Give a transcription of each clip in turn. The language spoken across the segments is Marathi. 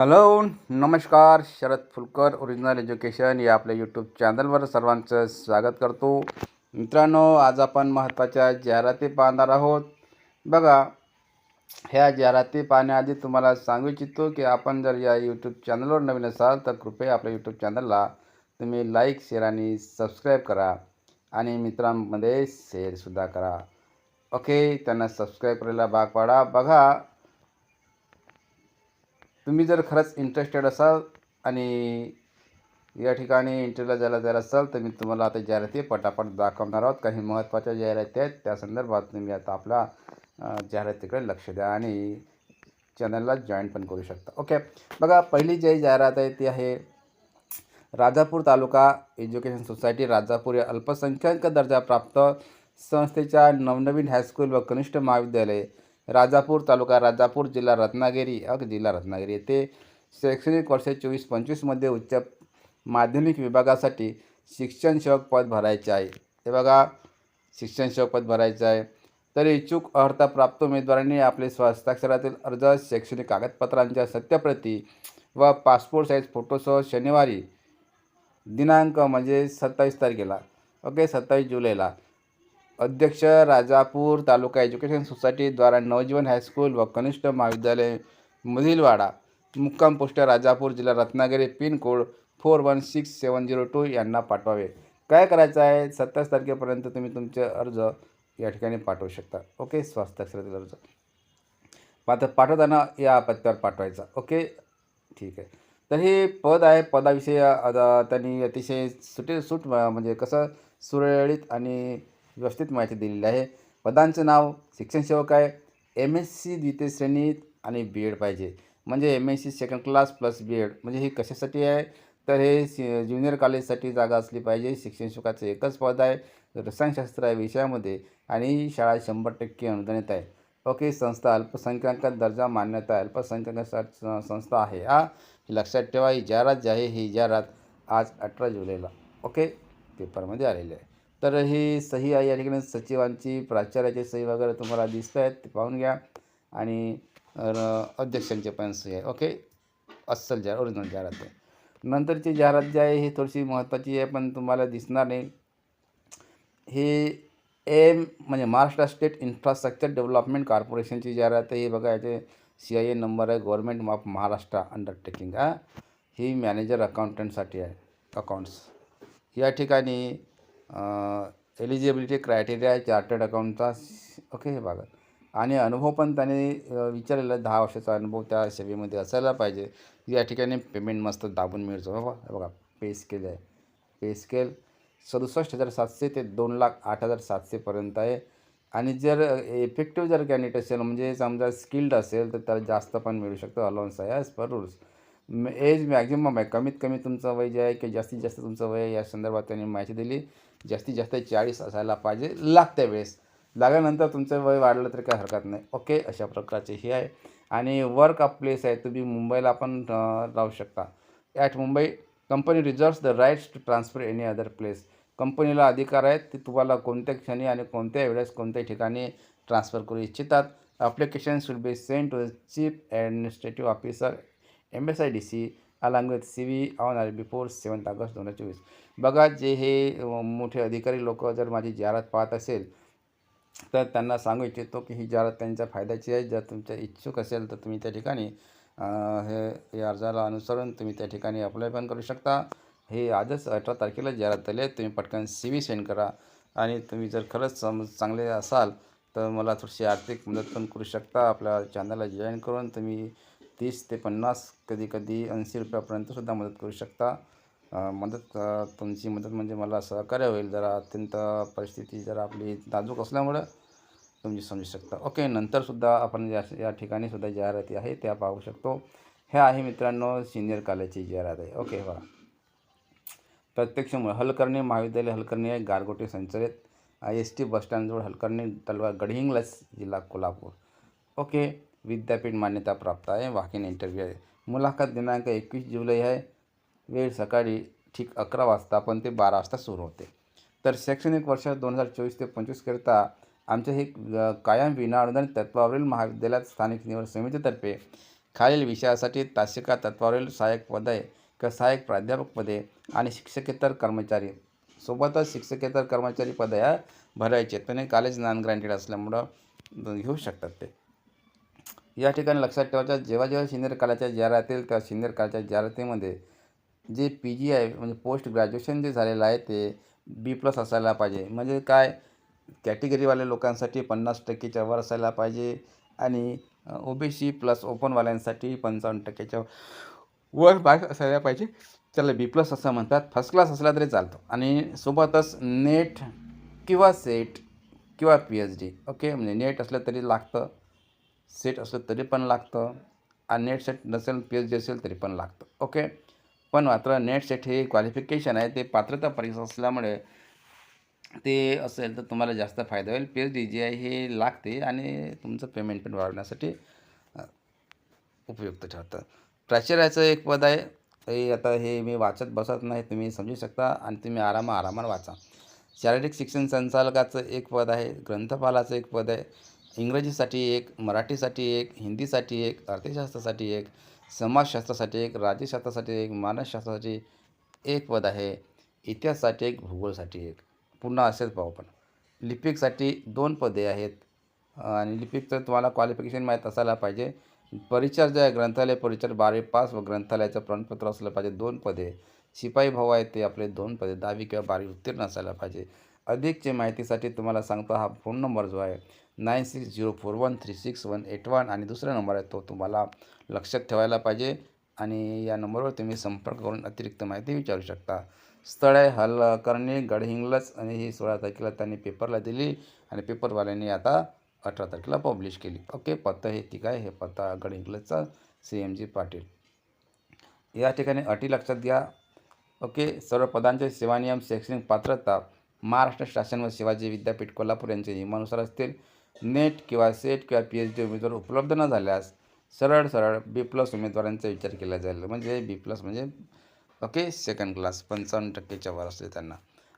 हॅलो नमस्कार शरद फुलकर ओरिजिनल एज्युकेशन या आपल्या यूट्यूब चॅनलवर सर्वांचं स्वागत करतो. मित्रांनो आज आपण महत्त्वाच्या जाहिराती पाहणार आहोत. बघा ह्या जाहिराती पाहण्याआधी तुम्हाला सांगू इच्छितो की आपण जर या यूट्यूब चॅनलवर नवीन असाल तर कृपया आपल्या यूट्यूब चॅनलला तुम्ही लाईक शेअर आणि सबस्क्राईब करा. आणि मित्रांमध्ये शेअरसुद्धा करा. ओके त्यांना सबस्क्राईब करायला भाग पाडा. बघा तुम्ही जर खरंच इंटरेस्टेड असाल आणि या ठिकाणी इंटरव्ह्यूला जायला जायला असाल तर मी तुम्हाला आता जाहिराती पटापट दाखवणार आहोत. काही महत्त्वाच्या जाहिराती आहेत त्या संदर्भात तुम्ही आता आपल्या जाहिरातीकडे लक्ष द्या आणि चॅनलला जॉईन पण करू शकता. ओके बघा पहिली जी जाहिरात आहे ती आहे राजापूर तालुका एज्युकेशन सोसायटी राजापूर या अल्पसंख्याक दर्जा प्राप्त संस्थेच्या नवनवीन हायस्कूल व कनिष्ठ महाविद्यालय. राजापूर तालुका राजापूर जिल्हा रत्नागिरी अग जिल्हा रत्नागिरी येथे शैक्षणिक वर्ष चोवीस पंचवीसमध्ये उच्च माध्यमिक विभागासाठी शिक्षणसेवक पद भरायचे आहे. हे बघा शिक्षणसेवक पद भरायचं आहे. तर इच्छुक अर्हता प्राप्त उमेदवारांनी आपले स्वहस्ताक्षरातील अर्ज शैक्षणिक कागदपत्रांच्या सत्यप्रती व पासपोर्ट साईज फोटोसह शनिवारी दिनांक म्हणजे सत्तावीस तारखेला ओके सत्तावीस जुलैला. अध्यक्ष राजापूर तालुका एज्युकेशन सोसायटीद्वारा नवजीवन हायस्कूल व कनिष्ठ महाविद्यालय मधीलवाडा मुक्काम पोस्ट राजापूर जिल्हा Ratnagiri pin code four one six seven zero two यांना पाठवावे. काय करायचं आहे? सत्तावीस तारखेपर्यंत तुम्ही तुमचे अर्ज या ठिकाणी पाठवू शकता. ओके? स्वास्थ्याक्षरातील अर्ज. मात्र पाठवताना या पत्त्यावर पाठवायचा. ओके? ठीक आहे. तर हे पद आहे पदाविषयी त्यांनी अतिशय सुटे सूट म्हणजे कसं सुरळीत आणि व्यवस्थित माहिती दिलेली आहे. पदांचं नाव शिक्षण सेवक आहे. एम एस सी द्वितीय श्रेणीत आणि बी एड पाहिजे. म्हणजे M S C second class plus B Ed म्हणजे हे कशासाठी आहे? तर हे ज्युनियर कॉलेजसाठी जागा असली पाहिजे. शिक्षण सेवकाचं एकच पद आहे. रसायनशास्त्र या विषयामध्ये आणि शाळा शंभर टक्के अनुदानित आहे. ओके संस्था अल्पसंख्याक दर्जा मान्यता आहे. अल्पसंख्याक संस्था आहे. हा लक्षात ठेवा. ही जाहिरात जी आहे ही जाहिरात आज अठरा जुलैला. ओके पेपरमध्ये आलेली आहे. तर ही सही आहे. या ठिकाणी सचिवांची प्राचार्याची सही वगैरे तुम्हाला दिसत आहेत ते पाहून घ्या. आणि अध्यक्षांचे पण सही आहे. ओके? अस्सल जाहिरात ओरिजिनल जाहिरात आहे. नंतरची जाहिरात जी आहे ही थोडीशी महत्त्वाची आहे पण तुम्हाला दिसणार नाही. ही एम म्हणजे महाराष्ट्र स्टेट इन्फ्रास्ट्रक्चर डेव्हलपमेंट कॉर्पोरेशनची जाहिरात आहे. ही बघा याचे सी आय ए नंबर आहे. Government of Maharashtra undertaking. हा ही मॅनेजर अकाउंटंटसाठी आहे. अकाउंट्स. या ठिकाणी एलिजिबिलिटी क्रायटेरिया आहे चार्टर्ड अकाउंटचा ओके हे बघा. आणि अनुभव पण त्याने विचारलेला आहे, दहा वर्षाचा अनुभव त्या सेवेमध्ये असायला पाहिजे. या ठिकाणी पेमेंट मस्त दाबून मिळतो. हो बघा पे स्केल आहे. पे स्केल सदुसष्ट हजार सातशे ते दोन लाख आठ हजार सातशेपर्यंत आहे. आणि जर इफेक्टिव्ह जर कॅन्डिडेट असेल म्हणजे समजा स्किल्ड असेल तर त्याला जास्त पण मिळू शकतं. अलाउन्स आहे as per rules age maximum आहे. कमीत कमी तुमचं वय जे आहे की जास्तीत जास्त तुमचं वय या संदर्भात त्यांनी माहिती दिली. जास्तीत जास्त चाळीस असायला पाहिजे लागत्या वेळेस. लागल्यानंतर तुमचं वय वाढलं तरी काही हरकत नाही. ओके अशा प्रकारचे हे आहे. आणि वर्क ऑफ प्लेस आहे. तुम्ही मुंबईला पण राहू शकता. At Mumbai company reserves the rights to transfer any other place कंपनीला अधिकार आहेत. ते तुम्हाला कोणत्या क्षणी आणि कोणत्या वेळेस कोणत्याही ठिकाणी ट्रान्सफर करू इच्छितात. Application should be send to the chief administrative officer M S I D C along with C V on or before seventh August दोन हजार चोवीस बघा जे हे मोठे अधिकारी लोक जर माझी जाहिरात पाहत असेल तर त्यांना सांगू इच्छितो की ही जाहिरात त्यांच्या फायद्याची आहे. जर तुमच्या इच्छुक असेल तर तुम्ही त्या ठिकाणी हे या अर्जाला अनुसरून तुम्ही त्या ठिकाणी अप्लाय पण करू शकता. हे आजच अठरा तारखेला जाहिरात झाली आहे. तुम्ही पटकन सी व्ही सेंड करा. आणि तुम्ही जर खरंच सम चांगले असाल तर मला थोडीशी आर्थिक मदत पण करू शकता. आपल्या चॅनलला जॉईन करून तुम्ही तीस ते पन्नास कधी कधी ऐंशी रुपयापर्यंतसुद्धा मदत करू शकता. मदत तुमची मदत म्हणजे मला सहकार्य होईल. जरा अत्यंत परिस्थिती जरा आपली नाजूक असल्यामुळं तुम्ही समजू शकता. ओके नंतरसुद्धा आपण या या ठिकाणीसुद्धा जाहिराती आहे त्या पाहू शकतो. ह्या आहे मित्रांनो सिनियर कॉलेजची जाहिरात आहे ओके बघा. प्रत्यक्ष हलकर्णी महाविद्यालय हलकर्णी आहे गारगोटे संचलित. आय एस टी बसस्टँडजवळ हलकर्णी तलवार गडहिंग्लज जिल्हा कोल्हापूर. ओके विद्यापीठ मान्यता प्राप्त आहे. वाकिन इंटरव्ह्यू आहे. मुलाखत दिनांक एकवीस जुलै आहे. वेळ सकाळी ठीक अकरा वाजता पण ते बारा वाजता सुरू होते. तर शैक्षणिक वर्ष दोन हजार चोवीस ते पंचवीसकरिता आमचे हे कायम विनाअनुदानित तत्वावरील महाविद्यालयात स्थानिक निवड समितीतर्फे खालील विषयासाठी तासिका तत्वावरील सहाय्यक पदे किंवा सहाय्यक प्राध्यापक पदे आणि शिक्षकेतर कर्मचारी सोबतच शिक्षकेतर कर्मचारी पद या भरायचे त्यांनी कॉलेज नॉन ग्रँटेड असल्यामुळं घेऊ शकतात ते. या ठिकाणी लक्षात ठेवायचं जेव्हा जेव्हा सिनियर कालाच्या जाहिरात येईल तेव्हा सिनियर कालाच्या जाहिरातीमध्ये जे पी जी आहे म्हणजे पोस्ट ग्रॅज्युएशन जे झालेलं आहे ते बी प्लस असायला पाहिजे. म्हणजे काय? कॅटेगरीवाल्या लोकांसाठी पन्नास टक्केच्या वर असायला पाहिजे आणि ओ बी सी प्लस ओपनवाल्यांसाठी पंचावन्न टक्क्याच्या वर मार्क असायला पाहिजे. त्याला बी प्लस असं म्हणतात. फर्स्ट क्लास असला तरी चालतो. आणि सोबतच नेट किंवा सेट किंवा पी एच डी ओके म्हणजे नेट असलं तरी लागतं. सेट असलं तरी पण लागतं आणि नेट सेट नसेल पी एच डी असेल तरी पण लागतं. ओके पण मात्र नेट सेट हे क्वालिफिकेशन आहे ते पात्रता परीक्षा असल्यामुळे ते असेल तर तुम्हाला जास्त फायदा होईल. पी एच डी जे आहे हे लागते आणि तुमचं पेमेंट पण वाढवण्यासाठी उपयुक्त ठरतं. प्राचार्याचं एक पद आहे. हे आता हे मी वाचत बसत नाही तुम्ही समजू शकता आणि तुम्ही आरामा आरामात वाचा. शारीरिक शिक्षण संचालकाचं एक पद आहे ग्रंथपालाचं एक पद आहे इंग्रजीसाठी एक मराठीसाठी एक हिंदीसाठी एक अर्थशास्त्रासाठी एक समाजशास्त्रासाठी एक राज्यशास्त्रासाठी एक मानसशास्त्रासाठी एक पद आहे. इतिहासासाठी एक भूगोलसाठी एक. पुन्हा असेच पाहू आपण. लिपिकसाठी दोन पदे आहेत. आणि लिपिकचं तुम्हाला क्वालिफिकेशन माहीत असायला पाहिजे. परिचर जे आहे ग्रंथालय परिचर बारावी पास व ग्रंथालयाचं प्रमाणपत्र असलं पाहिजे दोन पदे. शिपाई भाऊ आहेत ते आपले दोन पदे दहावी किंवा बारावी उत्तीर्ण असायला पाहिजे. अधिकची माहितीसाठी तुम्हाला सांगतो हा फोन नंबर जो आहे nine six zero four one three six one eight one आणि दुसरा नंबर आहे तो तुम्हाला लक्षात ठेवायला पाहिजे आणि या नंबरवर तुम्ही संपर्क करून अतिरिक्त माहिती विचारू शकता. स्थळ आहे हलकर्णी गडहिंग्लज आणि ही सोळा तारखेला त्यांनी पेपरला दिली आणि पेपरवाल्यांनी आता अठरा तारखेला पब्लिश केली. ओके पत्ता हे ठीक आहे हे पत्ता गडहिंग्लजचा सी एम जी पाटील. या ठिकाणी अटी लक्षात घ्या. ओके सर्व पदांचे सेवानियम शैक्षणिक पात्रता महाराष्ट्र शासन व शिवाजी विद्यापीठ कोल्हापूर यांच्या नियमानुसार असतील. नेट किंवा सेट किंवा पी एच डी उमेदवार उपलब्ध न झाल्यास सरळ सरळ बी प्लस उमेदवारांचा विचार केला जाईल. म्हणजे बी प्लस म्हणजे ओके सेकंड क्लास पंचावन्न टक्केच्या वर असते त्यांना.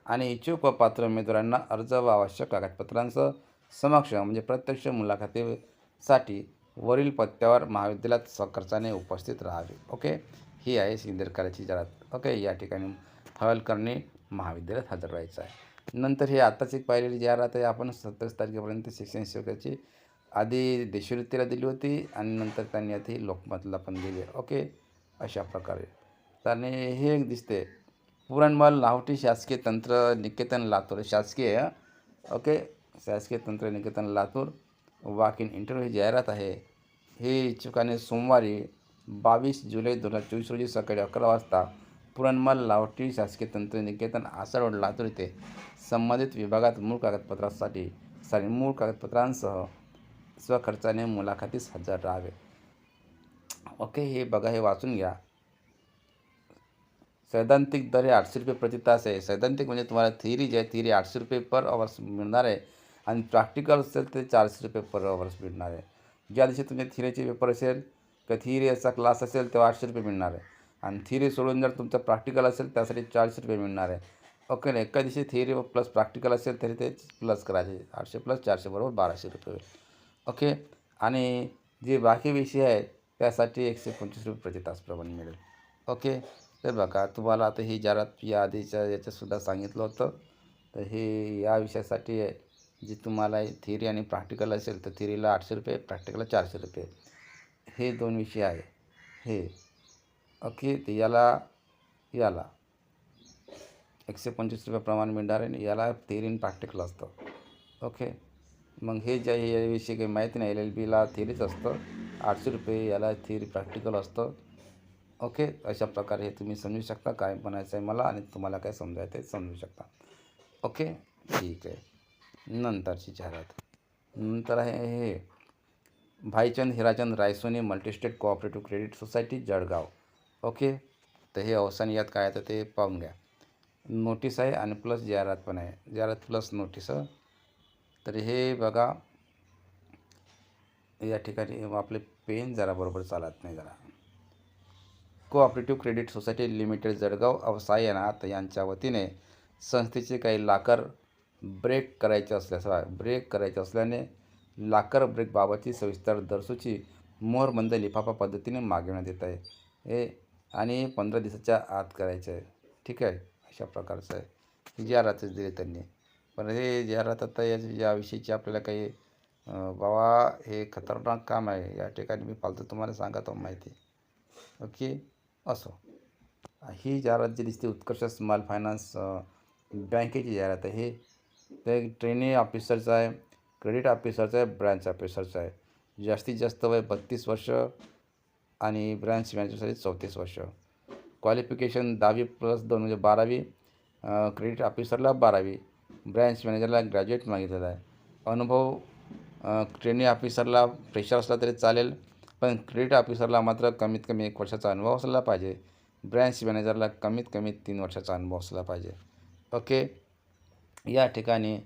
आणि इच्छुक व पात्र उमेदवारांना अर्ज व आवश्यक कागदपत्रांसह समक्ष म्हणजे प्रत्यक्ष मुलाखतीसाठी वरील पत्त्यावर महाविद्यालयात स्वखर्चाने उपस्थित राहावे. ओके ही आहे सिंदरकराची जाहिरात. ओके या ठिकाणी हवलकरणी महाविद्यालयात हजर राहायचं आहे. नंतर हे आत्ताच एक पाहिलेली जाहिरात आहे आपण सत्तावीस तारखेपर्यंत शिक्षण सेवकाची आधी देशवृत्तीला दिली होती आणि नंतर त्यांनी आता ही लोकमतला पण दिली ओके? अशा प्रकारे. त्याने हे एक दिसते पुरणमल लाहोटी शासकीय तंत्र निकेतन लातूर. शासकीय ओके? शासकीय तंत्र निकेतन लातूर. वॉक इन इंटरव्ह्यू ही जाहिरात आहे. हे इच्छुकाने सोमवारी बावीस जुलै दोन हजार चोवीस रोजी सकाळी अकरा वाजता पुरणमल लावटी शासकीय तंत्रनिकेतन आसरवड आसर लातूर येथे संबंधित विभागात मूळ कागदपत्रासाठी सॉरी मूळ कागदपत्रांसह स्वखर्चाने मुलाखतीस हजर राहावे ओके हे बघा हे वाचून घ्या. सैद्धांतिक दर हे आठशे रुपये प्रति तास आहे. सैद्धांतिक म्हणजे तुम्हाला थिअरी जे आहे थिअरी आठशे रुपये पर अवर्स मिळणार आहे आणि प्रॅक्टिकल असेल ते चारशे रुपये पर अवर्स मिळणार आहे. ज्या दिवशी तुमचे थिअरीचे पेपर असेल किंवा थिअरीचा क्लास असेल तेव्हा आठशे रुपये मिळणार आहे. आणि थिअरी सोडून जर तुमचं प्रॅक्टिकल असेल त्यासाठी चारशे रुपये मिळणार आहे. ओके ना? एका दिवशी थिअरी प्लस प्रॅक्टिकल असेल तरी ते प्लस करायचे. आठशे प्लस चारशे बरोबर बाराशे रुपये. ओके आणि जे बाकी विषय आहेत त्यासाठी एकशे पंचवीस रुपये प्रति तासप्रमाणे मिळेल. ओके तर बघा तुम्हाला आता ही जाहिरात या आधीच्या याच्यातसुद्धा सांगितलं होतं तर हे या विषयासाठी आहे. जे तुम्हाला थिअरी आणि प्रॅक्टिकल असेल तर थिअरीला आठशे रुपये प्रॅक्टिकलला चारशे रुपये. हे दोन विषय आहे. हे ओके ते याला याला. एकशे पंचवीस रुपयाप्रमाणे मिळणार आहे आणि याला थेरीन प्रॅक्टिकल असतं. ओके मग हे जे याविषयी काही माहिती नाही. एल एल बीला थेरीच असतं. आठशे रुपये याला थेरी प्रॅक्टिकल असतं. ओके अशा प्रकारे हे तुम्ही समजू शकता. काय म्हणायचं आहे मला आणि तुम्हाला काय समजायचं आहे समजू शकता. ओके ठीक आहे. नंतरची जाहिरात. नंतर आहे हे. Bhaichand Hirachand Raisoni multistate cooperative credit society Jalgaon. Okay? तर हे अवसान यात काय आहे? तर ते पाहून घ्या. नोटीस आहे आणि प्लस जाहिरात पण आहे. जाहिरात प्लस नोटीस तर हे बघा. या ठिकाणी आपले पेन जरा बरोबर चालत नाही जरा. Cooperative credit society limited Jalgaon अवसायनाथ यांच्या वतीने संस्थेचे काही लाकर ब्रेक करायचे असल्यास ब्रेक करायचे असल्याने लाकर ब्रेकबाबतची सविस्तर दरसूची मोहरबंद लिफाफा पद्धतीने मागविण्यात येत आहे. हे आणि पंधरा दिवसाच्या आत करायचं आहे. ठीक आहे? अशा प्रकारचं आहे. ही जाहिरातच दिली त्यांनी. पण हे जाहिरात आता या याविषयीची आपल्याला काही बाबा हे खतरनाक काम आहे. या ठिकाणी मी पालतो तुम्हाला सांगतो माहिती ओके? असो. ही जाहिरात जी दिसते उत्कर्ष स्मॉल फायनान्स बँकेची जाहिरात आहे हे ट्रेनिंग ट्रेनी ऑफिसरचं आहे क्रेडिट ऑफिसरचं आहे ब्रँच ऑफिसरचं आहे. जास्तीत जास्त वय बत्तीस वर्ष आणि ब्रँच मॅनेजरसाठी चौतीस वर्ष. क्वालिफिकेशन दहावी प्लस दोन म्हणजे बारावी क्रेडिट ऑफिसरला बारावी ब्रँच मॅनेजरला ग्रॅज्युएट मागितलेला आहे. अनुभव ट्रेनिंग ऑफिसरला फ्रेशर असला तरी चालेल पण क्रेडिट ऑफिसरला मात्र कमीत कमी एक वर्षाचा अनुभव असला पाहिजे. ब्रँच मॅनेजरला कमीत कमी तीन वर्षाचा अनुभव असला पाहिजे. ओके? या ठिकाणी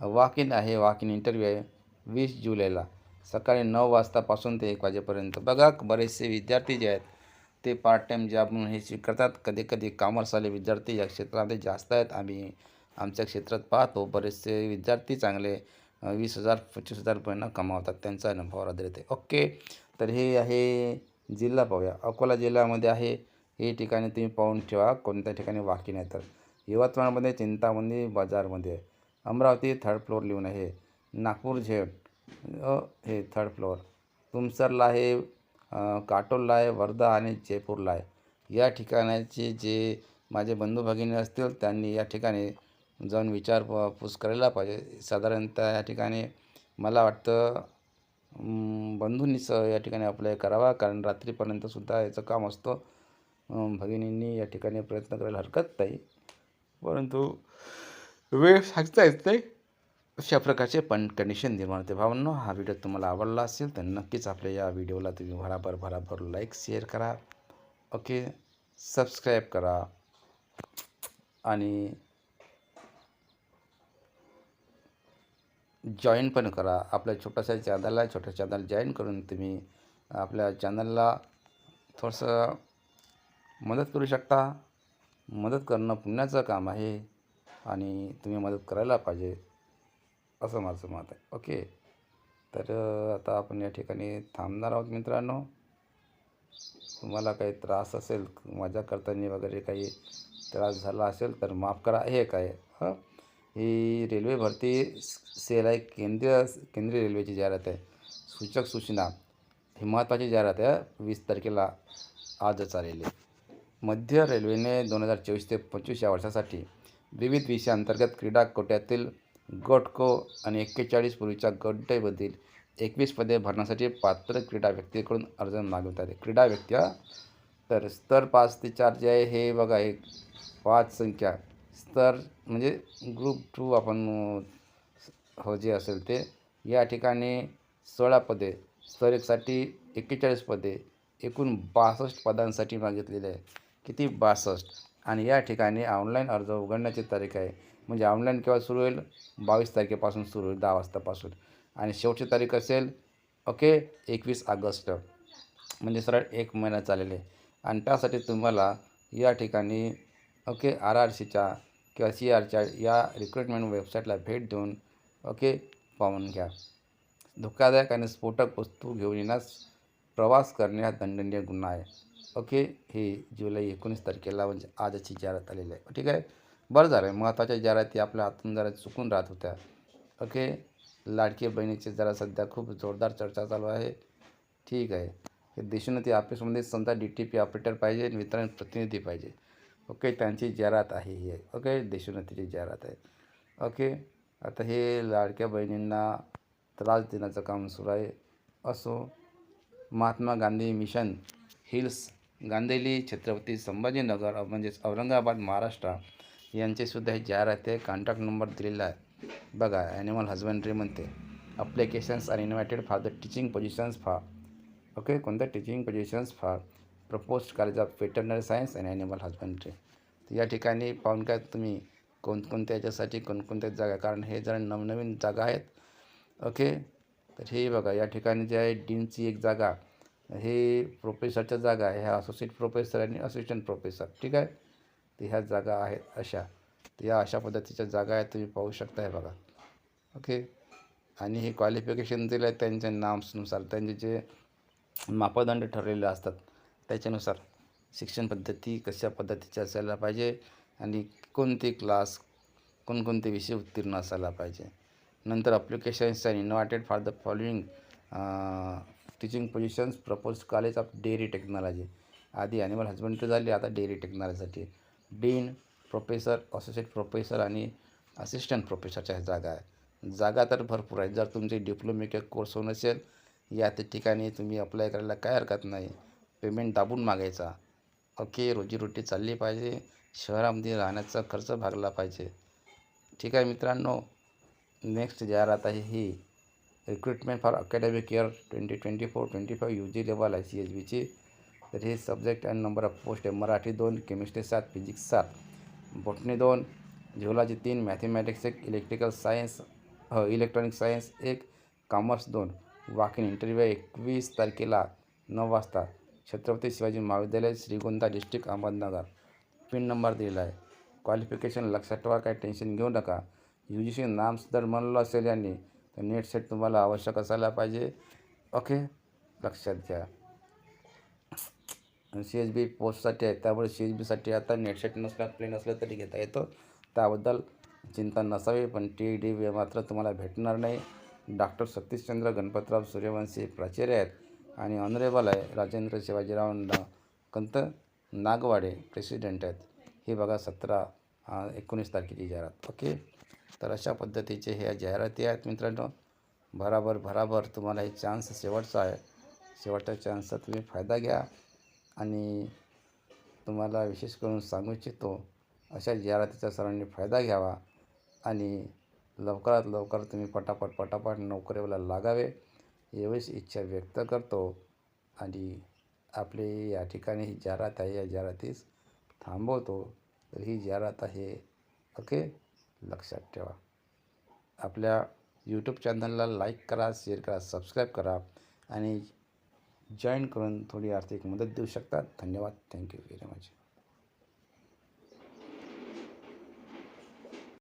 वॉक इन आहे वॉक इन इंटरव्ह्यू आहे वीस जुलैला. सकाळी नऊ वाजतापासून ते एक वाजेपर्यंत. बघा बरेचसे विद्यार्थी जे आहेत ते पार्ट टाईम जॉब म्हणून हे स्वीकारतात. कधी कधी कॉमर्सवाले विद्यार्थी या क्षेत्रामध्ये जास्त आहेत. आम्ही आमच्या क्षेत्रात पाहतो बरेचसे विद्यार्थी चांगले वीस हजार पंचवीस हजारपर्यंत कमावतात. त्यांचा अनुभवावर आधारित आहे. ओके तर हे आहे जिल्हा पाहूया. अकोला जिल्ह्यामध्ये आहे. हे ठिकाणी तुम्ही पाहून ठेवा. कोणत्या ठिकाणी वाकी नाही तर. यवतमाळमध्ये चिंतामणी बाजारमध्ये. आहे अमरावती थर्ड फ्लोअर लिहून आहे. नागपूर झेड. हे थर्ड फ्लोअर तुमसरला आहे काटोलला आहे वर्धा आणि जयपूरला आहे. या ठिकाणाचे जे माझे बंधू भगिनी असतील त्यांनी या ठिकाणी जाऊन विचार पूस करायला पाहिजे. साधारणतः या ठिकाणी मला वाटतं बंधूंनीच या ठिकाणी अप्लाय करावा कारण रात्रीपर्यंतसुद्धा याचं काम असतं. भगिनींनी या ठिकाणी प्रयत्न करायला हरकत नाही. परंतु वेळ सांगता येत नाही. अशा प्रकारचे पण कंडिशन निर्माण होते. भावांनो हा व्हिडिओ तुम्हाला आवडला असेल तर नक्कीच आपल्या या व्हिडिओला तुम्ही भराभर भराभर लाईक शेअर करा. ओके सबस्क्राईब करा. आणि जॉईन पण करा. आपल्या छोट्याशा चॅनलला छोट्या चॅनल जॉईन करून तुम्ही आपल्या चॅनलला थोडंसं मदत करू शकता. मदत करणं पुण्याचं काम आहे आणि तुम्ही मदत करायला पाहिजे. असं माझं मत आहे. ओके. तर आता आपण या ठिकाणी थांबणार आहोत मित्रांनो. तुम्हाला काही त्रास असेल मजा करताना वगैरे काही त्रास झाला असेल तर माफ करा. हे काय? हं? ही रेल्वे भरती सेल आहे केंद्रीय केंद्रीय रेल्वेची जाहिरात आहे. सूचक सूचना. ही महत्त्वाची जाहिरात आहे. वीस तारखेला आजच आलेली मध्य रेल्वेने दोन हजार चोवीस ते पंचवीस या वर्षासाठी विविध विषयांतर्गत क्रीडा कोट्यातील गट क आणि एक्केचाळीस पूर्वीच्या गटमधील एकवीस पदे भरण्यासाठी पात्र क्रीडा व्यक्तीकडून अर्ज मागवत आहे क्रीडा व्यक्ती हा. तर स्तर पाच ते चार जे आहे हे बघा एक पाच संख्या. स्तर म्हणजे ग्रुप टू आपण हो जे असेल ते या ठिकाणी सोळा पदे स्तर एकसाठी एक्केचाळीस पदे एकूण बासष्ट पदांसाठी मागितलेले आहे. किती बासष्ट? आणि या ठिकाणी ऑनलाईन अर्ज उघडण्याची तारीख आहे. म्हणजे ऑनलाईन केव्हा सुरू होईल? बावीस तारखेपासून सुरू होईल दहा वाजतापासून. आणि शेवटची तारीख असेल ओके एकवीस ऑगस्ट. म्हणजे सरळ एक महिना चाललेले. आणि त्यासाठी तुम्हाला या ठिकाणी ओके आर आर सीच्या किंवा सी आरच्या या रिक्रुटमेंट वेबसाईटला भेट देऊन ओके पाहून घ्या. धोकादायक आणि स्फोटक वस्तू घेऊन येण्यास प्रवास करणे हा दंडनीय गुन्हा आहे. ओके हे जुलै एकोणीस तारखेला म्हणजे आजची जाहिरात आलेली आहे. ठीक आहे? बरं झालं. आहे महत्त्वाच्या जाहिराती आपल्या हातून जरा चुकून राहत होत्या. ओके? लाडकी बहिणीची जरा सध्या खूप जोरदार चर्चा चालू आहे. ठीक आहे. हे देशोन्नती ऑफिसमध्ये समजा डी टी पी ऑपरेटर पाहिजे आणि वितरण प्रतिनिधी पाहिजे. ओके? त्यांची जाहिरात आहे ही. आहे ओके देशोन्नतीची जाहिरात आहे. ओके? आता हे लाडक्या बहिणींना त्रास देण्याचं काम सुरू आहे. असो. महात्मा गांधी मिशन हिल्स गांधेली छत्रपती संभाजीनगर म्हणजेच औरंगाबाद महाराष्ट्र यांचेसुद्धा हे जाहिरात आहे कॉन्टॅक्ट नंबर दिलेला आहे. बघा ॲनिमल हजबंड्री म्हणते. Applications are invited for the teaching positions for okay कोणत्या teaching positions for propose college of veterinary science and animal husbandry तर या ठिकाणी पाहून काय तुम्ही कोणकोणत्या याच्यासाठी कोणकोणत्या जागा कारण हे जरा नवनवीन जागा आहेत ओके तर हे बघा या ठिकाणी जे आहे डीनची एक जागा हे प्रोफेसरच्या जागा आहे ह्या असोसिएट प्रोफेसर आणि असिस्टंट प्रोफेसर ठीक आहे. तर ह्या जागा आहेत अशा. तर या अशा पद्धतीच्या जागा आहेत तुम्ही पाहू शकता हे बघा. ओके आणि हे क्वालिफिकेशन दिलं आहे त्यांच्या नाम्सनुसार त्यांचे जे मापदंड ठरलेले असतात त्याच्यानुसार शिक्षण पद्धती कशा पद्धतीची असायला पाहिजे आणि कोणते क्लास कोणकोणते विषय उत्तीर्ण असायला पाहिजे. नंतर applications and invited for the following teaching positions propose college of dairy technology आधी ॲनिमल हजबंड्री झाली आता डेअरी टेक्नॉलॉजीसाठी डीन प्रोफेसर असोसिएट प्रोफेसर आणि असिस्टंट प्रोफेसरच्या जागा आहे. जागा तर भरपूर आहेत जर तुमचे डिप्लोमे किंवा कोर्स होऊन असेल या त्या ठिकाणी तुम्ही अप्लाय करायला काय हरकत नाही. पेमेंट दाबून मागायचा. ओके रोजीरोटी चालली पाहिजे. शहरामध्ये राहण्याचा खर्च भागला पाहिजे. ठीक आहे मित्रांनो नेक्स्ट जाहिरात आहे ही recruitment for academic year twenty twenty four twenty five U G level आहे सी एच बीची तर हे subject and number of post आहे. मराठी दोन केमिस्ट्री सात फिजिक्स सात. बोटनी दोन झिओलॉजी तीन मॅथमॅटिक्स एक इलेक्ट्रिकल सायन्स इलेक्ट्रॉनिक सायन्स एक कॉमर्स दोन. वाकिन इंटरव्ह्यू एकवीस तारखेला नऊ वाजता. छत्रपती शिवाजी महाविद्यालय Shrigonda district Ahmednagar. Pin number दिलेला आहे. क्वालिफिकेशन लक्षात ठेवा काही टेन्शन घेऊ नका. यू जी सी नाम जर म्हणलं असेल यांनी तर नेट सेट तुम्हाला आवश्यक असायला पाहिजे. ओके लक्षात घ्या. सी एच बी पोस्टसाठी आहे. त्यामुळे सी एच बीसाठी आता नेटसेट सेट नसलं प्लेन असलं तरी घेता येतं. त्याबद्दल चिंता नसावी पण टी डी बी मात्र तुम्हाला भेटणार नाही. डॉक्टर सतीशचंद्र गणपतराव सूर्यवंशी प्राचार्य आहेत आणि ऑनरेबल आहे राजेंद्र शिवाजीराव कंत नागवाडे प्रेसिडेंट आहेत. हे बघा सतरा एकोणीस तारखेची जाहिरात. ओके? तर अशा पद्धतीचे ह्या जाहिराती आहेत मित्रांनो. भराभर भराभर तुम्हाला हे चान्स शेवटचा आहे. शेवटच्या चान्सचा तुम्ही फायदा घ्या. आणि तुम्हाला विशेष करून सांगू इच्छितो अशा जाहिरातीचा सर्वांनी फायदा घ्यावा आणि लवकरात लवकर तुम्ही पटापट पटापट नोकरीला लागावे एवढीच इच्छा व्यक्त करतो. आणि आपली या ठिकाणी ही जाहिरात आहे या जाहिरातीस थांबवतो. तर ही जाहिरात आहे ओके? लक्षात ठेवा. आपल्या यूट्यूब चॅनलला लाईक करा शेअर करा सबस्क्राईब करा आणि जॉईन करून थोडी आर्थिक मदत देऊ शकतात. धन्यवाद. Thank you very much.